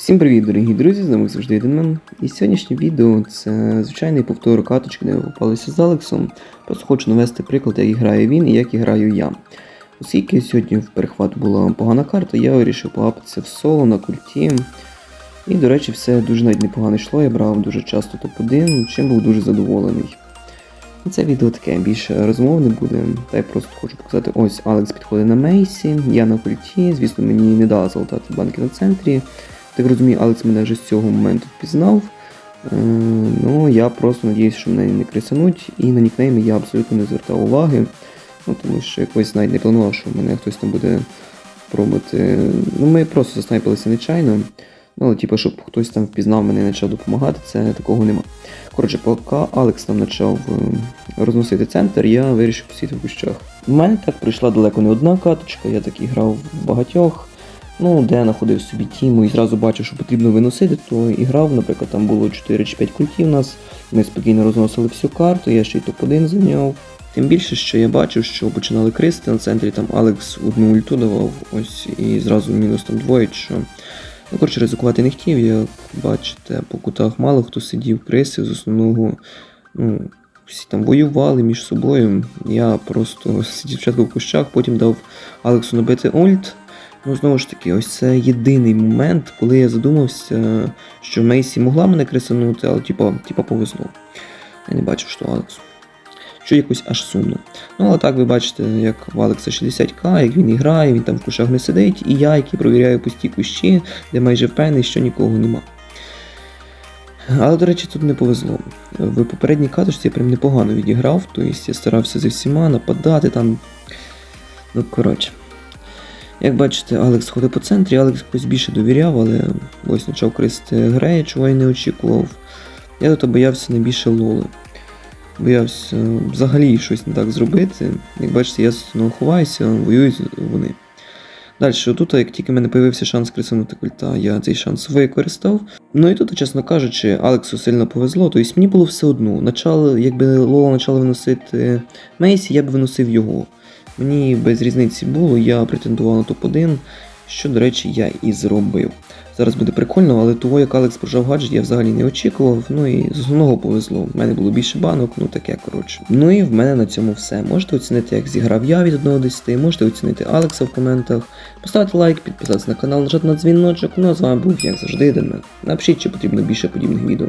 Всім привіт, дорогі друзі! З нами завжди Денмен. І сьогоднішнє відео це звичайний повтор каточки, де ми попалися з Алексом. Просто хочу навести приклад, як грає він і як граю я. Оскільки сьогодні в перехват була погана карта, я вирішив поапатися в соло на культі. І, до речі, все дуже навіть непогано йшло, я брав дуже часто топ-1, чим був дуже задоволений. І Це відео таке більше розмовне буде, та я просто хочу показати, ось Алекс підходить на Мейсі, я на культі, звісно, мені не дали залутати банки на центрі. Так розумію, Алекс мене вже з цього моменту впізнав. Е, ну, я просто надіюсь, що мене не крисануть, і на нікнейми я абсолютно не звертав уваги. Ну, тому що якось навіть не планував, що мене хтось там буде пробувати. Ну, ми просто заснайпилися нечайно. Ну, але типу, щоб хтось там впізнав мене і почав допомагати, це такого нема. Коротше, поки Алекс там почав е, розносити центр, я вирішив посіти в кущах. У мене так прийшла далеко не одна каточка, я так і грав в багатьох. Ну, де знаходив собі тіму і зразу бачив, що потрібно виносити, то і грав, наприклад, там було 4 чи 5 культів у нас. Ми спокійно розносили всю карту, я ще й топ-1 зайняв. Тим більше, що я бачив, що починали кристи на центрі, там Алекс одну ульту давав, ось і зразу мінус там двоє, що. Ну, коротше, ризикувати не хотів, як бачите, по кутах мало хто сидів, криси з основного. Ну, всі там воювали між собою. Я просто сидів спочатку в кущах, потім дав Алексу набити ульт. Ну, знову ж таки, ось це єдиний момент, коли я задумався, що Мейсі могла мене крисанути, але типа, типа повезло. Я не бачив, що Алекс. Що якось аж сумно. Ну, але так ви бачите, як в Алекса 60к, як він грає, він там в кущах не сидить, і я, який провіряю пусті кущі, де майже впевнений, що нікого нема. Але, до речі, тут не повезло. В попередній каточці я прям непогано відіграв, тобто я старався зі всіма нападати там. Ну, коротше. Як бачите, Алекс ходить по центрі, Алекс якось більше довіряв, але ось почав кристи грея, чого я не очікував. Я тут боявся найбільше лоли. Боявся взагалі щось не так зробити. Як бачите, я ну, ховаюся, воюють вони. Далі, тут, як тільки в мене з'явився шанс крисанути культа, я цей шанс використав. Ну і тут, чесно кажучи, Алексу сильно повезло, тобто мені було все одно. Начало, якби Лола почала виносити Мейсі, я б виносив його. Мені без різниці було, я претендував на топ-1, що, до речі, я і зробив. Зараз буде прикольно, але того, як Алекс прожав гаджет, я взагалі не очікував. Ну і з основного повезло. В мене було більше банок, ну таке коротше. Ну і в мене на цьому все. Можете оцінити, як зіграв я від 1 до 10, можете оцінити Алекса в коментах, поставити лайк, підписатися на канал, нажати на дзвіночок. Ну а з вами був, як завжди, Денмен. Напишіть, чи потрібно більше подібних відео.